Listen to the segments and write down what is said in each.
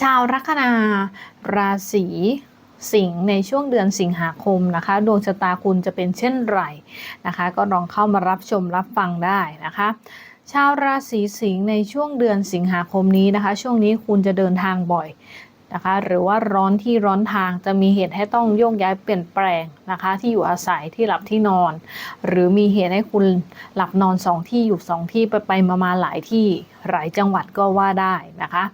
ชาวลัคนาราศีสิงห์ในช่วงเดือนสิงหาคมนะคะดวงชะตาคุณจะเป็นเช่นไรนะคะ ก็ลองเข้ามารับชมรับฟังได้นะคะชาวราศีสิงห์ในช่วงเดือนสิงหาคมนี้นะคะ ช่วงนี้คุณจะเดินทางบ่อยนะคะ หรือว่าร้อนที่ร้อนทางจะมีเหตุให้ต้องโยกย้ายเปลี่ยนแปลงนะคะ ที่อยู่อาศัยที่หลับที่นอน หรือมีเหตุให้คุณหลับนอนสองที่อยู่สองที่ไปไปมามาหลายที่หลายจังหวัดก็ว่าได้นะคะ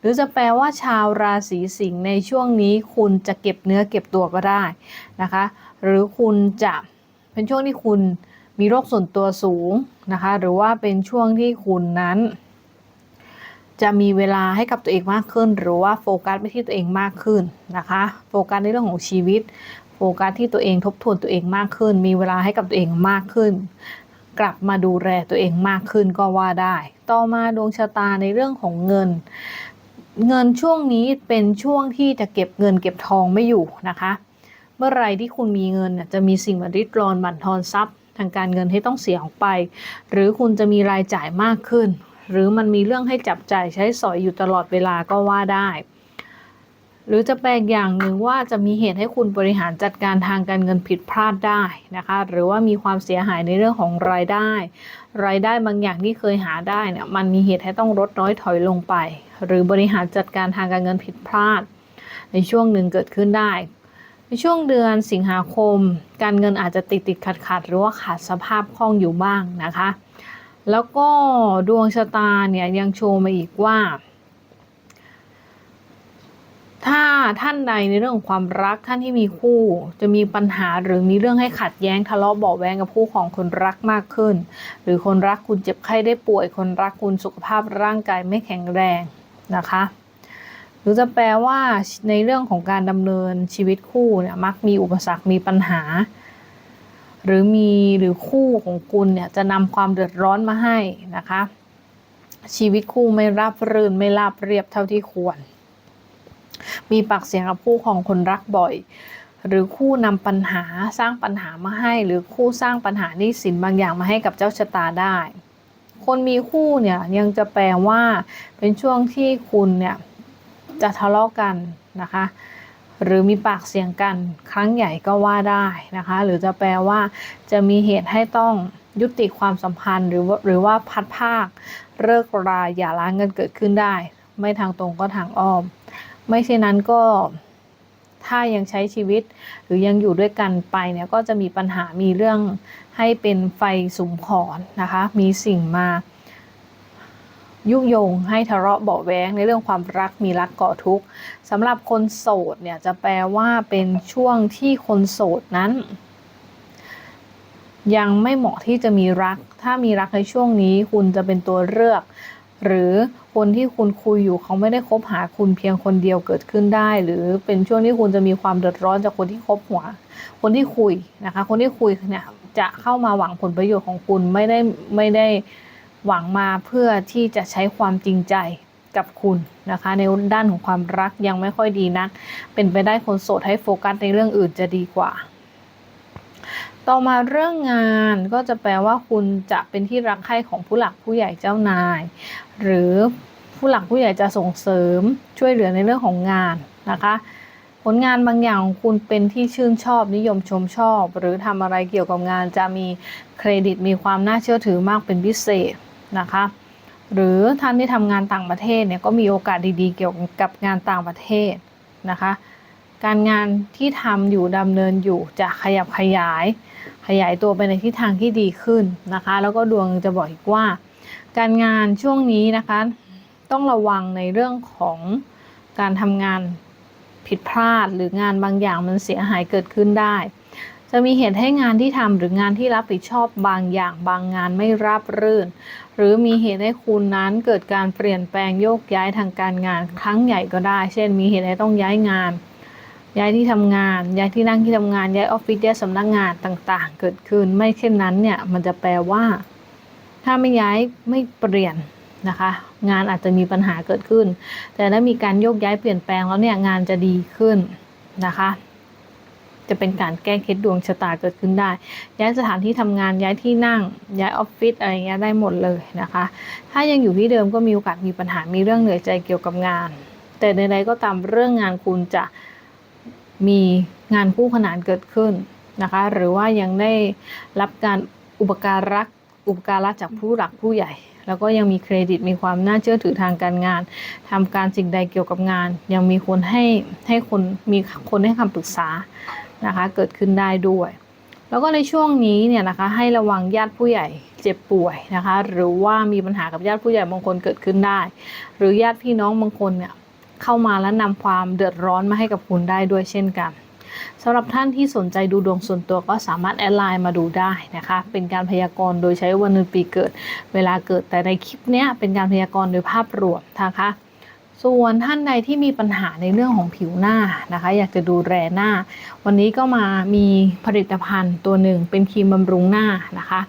หรือจะแปลว่าชาวราศีสิงห์ในช่วงนี้คุณจะเก็บเนื้อเก็บตัวก็ได้นะคะ หรือคุณจะเป็นช่วงที่คุณมีโรคส่วนตัวสูงนะคะ หรือว่าเป็นช่วงที่คุณนั้น จะมีเวลาให้กับตัวเองมากขึ้น หรือว่าโฟกัสไปที่ตัวเองมากขึ้นนะคะ โฟกัสในเรื่องของชีวิต โฟกัสที่ตัวเองทบทวนตัวเองมากขึ้น มีเวลาให้กับตัวเองมากขึ้น กลับมาดูแลตัวเองมากขึ้นก็ว่าได้ ต่อมาดวงชะตาในเรื่องของเงิน เงินช่วงนี้เป็นช่วงที่จะเก็บเงินเก็บทองไม่อยู่นะคะ เมื่อไรที่คุณมีเงินจะมีสิ่งมาริดรอนบั่นทอนทรัพย์ ทางการเงินให้ต้องเสียออกไป หรือคุณจะมีรายจ่ายมากขึ้น หรือมันมีเรื่องให้จับจ่ายใช้สอยอยู่ตลอดเวลาก็ว่าได้ หรือจะแปลกอย่างหนึ่งว่าจะมีเหตุให้คุณบริหารจัดการทางการเงินผิดพลาดได้นะคะ หรือว่ามีความเสียหายในเรื่องของรายได้ รายได้บางอย่างที่เคยหาได้เนี่ยมันมีเหตุให้ต้องลดน้อยถอยลงไป หรือบริหารจัดการทางการเงินผิดพลาด ในช่วงหนึ่งเกิดขึ้นได้ ในช่วงเดือนสิงหาคม การเงินอาจจะติดติดขัดขัดหรือว่าขาดสภาพคล่องอยู่บ้างนะคะ แล้วก็ดวงชะตาเนี่ยยังโชว์มาอีกว่า ถ้าท่านใดในเรื่องของความรักท่านที่มีคู่ จะมีปัญหาหรือมีเรื่องให้ขัดแย้งทะเลาะเบาแวงกับคู่ของคนรักมากขึ้น หรือคนรักคุณเจ็บไข้ได้ป่วย คนรักคุณสุขภาพร่างกายไม่แข็งแรงนะคะ หรือจะแปลว่าในเรื่องของการดำเนินชีวิตคู่เนี่ยมักมีอุปสรรคมีปัญหา หรือมีหรือคู่ของคุณเนี่ยจะนำความเดือดร้อนมาให้นะคะ ชีวิตคู่ไม่ราบรื่นไม่ราบเรียบเท่าที่ควร มีปากเสียงกับคู่ของคนรักบ่อย หรือคู่นำปัญหาสร้างปัญหามาให้ หรือคู่สร้างปัญหานี้สินบางอย่างมาให้กับเจ้าชะตาได้ คนมีคู่เนี่ยยังจะแปลว่าเป็นช่วงที่คุณเนี่ยจะทะเลาะกันนะคะหรือมีปากเสียงกันครั้งใหญ่ก็ว่าได้นะคะ หรือจะแปลว่าจะมีเหตุให้ต้องยุติความสัมพันธ์ หรือว่าหรือว่าพัดภาคเลิกราอย่าร้างกันเกิดขึ้นได้ ไม่ทางตรงก็ทางอ้อม ไม่เช่นนั้นก็ถ้ายังใช้ชีวิตหรือยังอยู่ด้วยกันไปเนี่ยก็จะมีปัญหามีเรื่องให้เป็นไฟสุมขอนนะคะ มีสิ่งมายุยงให้ทะเลาะเบาะแว้งในเรื่องความรักมีรักก่อทุกข์สำหรับคนโสดเนี่ยจะแปลว่าเป็นช่วงที่คนโสดนั้น ยังไม่เหมาะที่จะมีรัก ถ้ามีรักในช่วงนี้คุณจะเป็นตัวเลือก หรือคนที่คุณคุยอยู่เขาไม่ได้คบหาคุณเพียงคนเดียวเกิดขึ้นได้ หรือเป็นช่วงที่คุณจะมีความเดือดร้อนจากคนที่คบหัว คนที่คุยนะคะ คนที่คุยเนี่ยจะเข้ามาหวังผลประโยชน์ของคุณไม่ได้ไม่ได้หวังมาเพื่อที่จะใช้ความจริงใจกับคุณนะคะ ในด้านของความรักยังไม่ค่อยดีนัก เป็นไปได้คนโสดให้โฟกัสในเรื่องอื่นจะดีกว่า ต่อมาเรื่องงานก็จะแปลว่าคุณจะเป็นที่รักใคร่ของผู้หลักผู้ใหญ่เจ้านาย หรือผู้หลักผู้ใหญ่จะส่งเสริมช่วยเหลือในเรื่องของงานนะคะ ผลงานบางอย่างของคุณเป็นที่ชื่นชอบนิยมชมชอบ หรือทำอะไรเกี่ยวกับงานจะมีเครดิตมีความน่าเชื่อถือมากเป็นพิเศษนะคะ หรือท่านที่ทำงานต่างประเทศเนี่ยก็มีโอกาสดีๆ เกี่ยวกับงานต่างประเทศนะคะ การงานที่ทำอยู่ดำเนินอยู่จะขยับขยาย ขยายตัวไปในทิศทางที่ดีขึ้นนะคะ แล้วก็ดวงจะบอกอีกว่า การงานช่วงนี้นะคะ ต้องระวังในเรื่องของการทำงานผิดพลาดหรืองานบางอย่างมันเสียหายเกิดขึ้นได้ จะมีเหตุให้งานที่ทำหรืองานที่รับผิดชอบบางอย่างบางงานไม่ราบรื่น หรือมีเหตุให้คุณนั้นเกิดการเปลี่ยนแปลงโยกย้ายทางการงานครั้งใหญ่ก็ได้ เช่น มีเหตุให้ต้องย้ายงาน ย้ายที่ทำงาน ย้ายที่นั่งที่ทำงาน ย้ายออฟฟิศ ย้ายสำนักงานต่าง ๆ เกิดขึ้น ไม่เช่นนั้นเนี่ย มันจะแปลว่า ถ้าไม่ย้ายไม่เปลี่ยนนะคะ งานอาจจะมีปัญหาเกิดขึ้น แต่ถ้ามีการโยกย้ายเปลี่ยนแปลงแล้วเนี่ยงานจะดีขึ้นนะคะ จะเป็นการแก้เคล็ดดวงชะตาเกิดขึ้นได้ ย้ายสถานที่ทำงานย้ายที่นั่ง ย้ายออฟฟิศอะไรเงี้ยได้หมดเลยนะคะ ถ้ายังอยู่ที่เดิมก็มีโอกาสมีปัญหามีเรื่องเหนื่อยใจเกี่ยวกับงาน แต่ใดๆก็ตามเรื่องงานคุณจะ มีงานคู่ขนานเกิดขึ้นนะคะ หรือว่ายังได้รับการอุปการะอุปการะจากผู้หลักผู้ใหญ่ แล้วก็ยังมีเครดิตมีความน่าเชื่อถือทางการงานทำการสิ่งใดเกี่ยวกับงาน ยังมีคนให้ให้คนมีคนให้คำปรึกษานะคะเกิดขึ้นได้ด้วย แล้วก็ในช่วงนี้เนี่ยนะคะให้ระวังญาติผู้ใหญ่เจ็บป่วยนะคะ หรือว่ามีปัญหากับญาติผู้ใหญ่บางคนเกิดขึ้นได้ หรือญาติพี่น้องบางคนเนี่ย เข้ามาแล้วนำความเดือดร้อนมาให้กับคุณได้ด้วยเช่นกันสำหรับท่านที่สนใจดูดวงส่วนตัวก็สามารถแอดไลน์มาดูได้นะคะ เป็นการพยากรณ์โดยใช้วันเดือนปีเกิด เวลาเกิดแต่ในคลิปนี้เป็นการพยากรณ์โดยภาพรวมนะคะ ส่วนท่านใดที่มีปัญหาในเรื่องของผิวหน้านะคะ อยากจะดูแลหน้า วันนี้ก็มามีผลิตภัณฑ์ตัวหนึ่งเป็นครีมบำรุงหน้านะคะ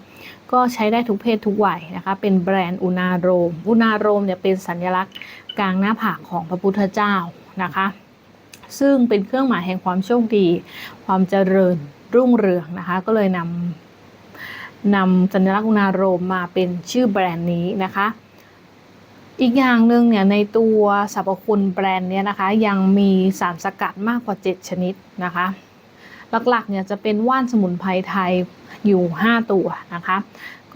ก็ใช้ได้ทุกเพศทุกวัยนะคะ เป็นแบรนด์อุณาโรม อุณาโรมเนี่ยเป็นสัญลักษณ์กลางหน้าผากของพระพุทธเจ้านะคะ ซึ่งเป็นเครื่องหมายแห่งความโชคดี ความเจริญรุ่งเรืองนะคะ ก็เลยนำนำสัญลักษณ์อุณาโรมมาเป็นชื่อแบรนด์นี้นะคะอีกอย่างหนึ่งเนี่ยในตัวสรรพคุณแบรนด์เนี่ยนะคะ ยังมีสารสกัดมากกว่า 7 ชนิดนะคะ หลักๆเนี่ยจะเป็นว่านสมุนไพรไทยอยู่ 5 ตัวนะคะ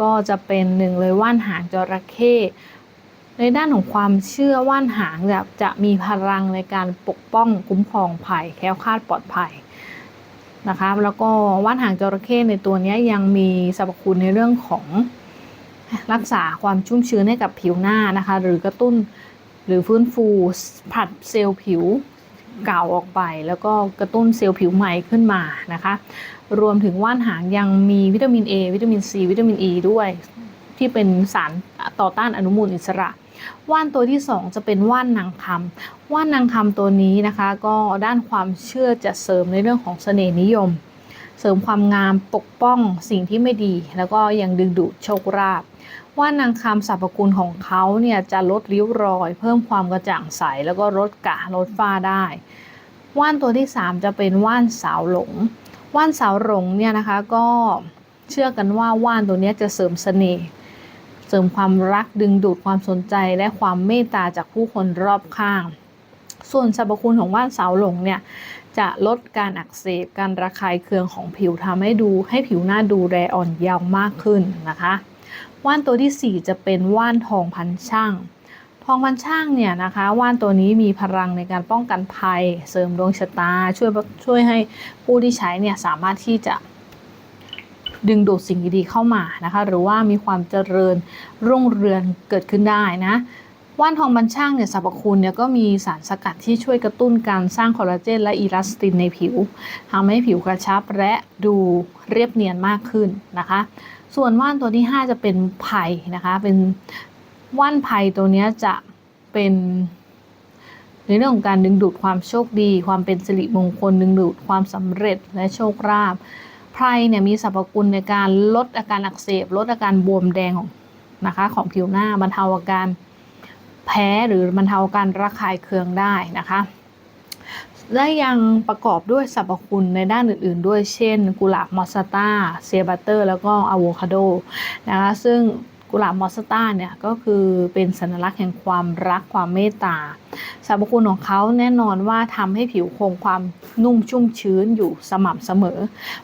ก็จะเป็นหนึ่งเลยว่านหางจระเข้ในด้านของความเชื่อว่านหางจะจะมีพลังในการปกป้องคุ้มครองภัยแคล้วคลาดปลอดภัยนะคะแล้วก็ว่านหางจระเข้ในตัวนี้ยังมีสรรพคุณในเรื่องของรักษาความชุ่มชื้นให้กับผิวหน้านะคะ หรือกระตุ้นหรือฟื้นฟูผัดเซลล์ผิว เก่าออกไป แล้วก็กระตุ้นเซลล์ผิวใหม่ขึ้นมานะคะ รวมถึงว่านหางยังมีวิตามิน A วิตามิน C วิตามิน E ด้วย ที่เป็นสารต่อต้านอนุมูลอิสระ ว่านตัวที่ 2 จะเป็นว่านนางคำว่านนางคำตัวนี้นะคะ ก็ด้านความเชื่อจะเสริมในเรื่องของเสน่ห์นิยม เสริมความงามปกป้องสิ่งที่ไม่ดี แล้วก็ยังดึงดูดโชคลาภ ว่านนางคำสรรพคุณของเขาเนี่ยจะลดริ้วรอย เพิ่มความกระจ่างใสแล้วก็ลดกะลดฝ้าได้ ว่านตัวที่ 3 จะเป็นว่านสาวหลง ว่านสาวหลงเนี่ยนะคะก็เชื่อกันว่าว่านตัวนี้จะเสริมเสน่ห์เสริมความรักดึงดูดความสนใจและความเมตตาจากผู้คนรอบข้าง ส่วนสรรพคุณของว่านสาวหลงเนี่ยจะลดการอักเสบการระคายเคืองของผิวทำให้ดูให้ผิวหน้าดูแลอ่อนเยาว์มากขึ้นนะคะ ว่านตัวที่ 4 จะเป็นว่านทองพันช่าง ทองพันช่างเนี่ยนะคะ ว่านตัวนี้มีพลังในการป้องกันภัย เสริมดวงชะตา ช่วยช่วยให้ผู้ที่ใช้เนี่ยสามารถที่จะดึงดูดสิ่งดีๆเข้ามานะคะ หรือว่ามีความเจริญรุ่งเรืองเกิดขึ้นได้นะว่านทองบันช่างเนี่ยสรรพคุณเนี่ยก็มีสารสกัดที่ช่วยกระตุ้นการสร้างคอลลาเจนและอีลาสตินในผิวทำให้ผิวกระชับและดูเรียบเนียนมากขึ้นนะคะ ส่วนว่านตัวที่ 5 จะเป็นไผ่นะคะ เป็นว่านไผ่ตัวนี้จะเป็นในเรื่องของการดึงดูดความโชคดี ความเป็นสิริมงคล ดึงดูดความสำเร็จและโชคลาภไพรเนี่ยมีสรรพคุณในการลดอาการอักเสบ ลดอาการบวมแดงของนะคะของผิวหน้าบรรเทาอาการแพ้หรือบรรเทาการระคายเคืองได้นะคะ และยังประกอบด้วยสรรพคุณในด้านอื่น ๆ ด้วยเช่น กุหลาบมอสซาต้าเซียบัตเตอร์ แล้วก็อะโวคาโดนะคะซึ่งกุหลาบมอสต้าเนี่ยก็คือเป็นสัญลักษณ์แห่งความรักความเมตตาสรรพคุณของเขาแน่นอนว่าทำให้ผิวคงความนุ่มชุ่มชื้นอยู่สม่ำเสมอ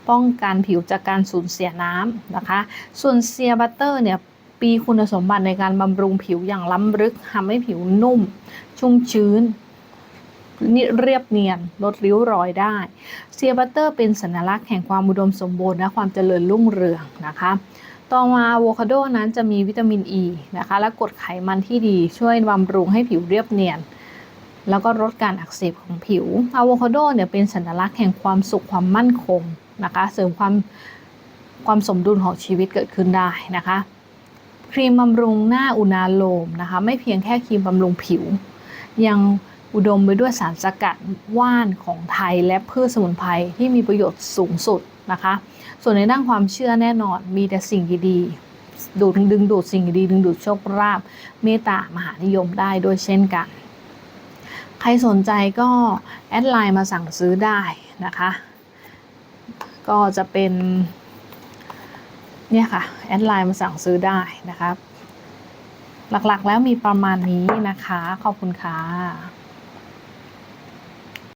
ป้องกันผิวจากการสูญเสียน้ำนะคะ ส่วนเซียบัตเตอร์เนี่ยปีคุณสมบัติในการบำรุงผิวอย่างล้ำลึกทำให้ผิวนุ่ม ชุ่มชื้น เรียบเนียนลดริ้วรอยได้เซียบัตเตอร์เป็นสัญลักษณ์แห่งความอุดมสมบูรณ์และความเจริญรุ่งเรืองนะคะ ต่อมาอะโวคาโดนั้นจะมีวิตามินอ e ีนะคะ และกรดไขมันที่ดีช่วยบำรุงให้ผิวเรียบเนียน แล้วก็ลดการอักเสบของผิวอะโวคาโดเนี่ยเป็นสัญลักษณ์แห่งความสุขความมั่นคงนะคะเสริมความความสมดุลของชีวิตเกิดขึ้นได้นะคะครีมบำรุงหน้าอุณาโลมนะคะ ไม่เพียงแค่ครีมบำรุงผิว ยัง อุดมไปด้วยสารสกัดว่านของไทยและพืชสมุนไพรที่มีประโยชน์สูงสุดนะคะ ส่วนในด้านความเชื่อแน่นอนมีแต่สิ่งดีๆดูดดึงดูดสิ่งดีดึงดูดโชคลาภเมตตามหานิยมได้ด้วยเช่นกัน ใครสนใจก็แอดไลน์มาสั่งซื้อได้นะคะ ก็จะเป็นเนี่ยค่ะแอดไลน์มาสั่งซื้อได้นะคะหลักๆแล้วมีประมาณนี้นะคะ ขอบคุณค่ะ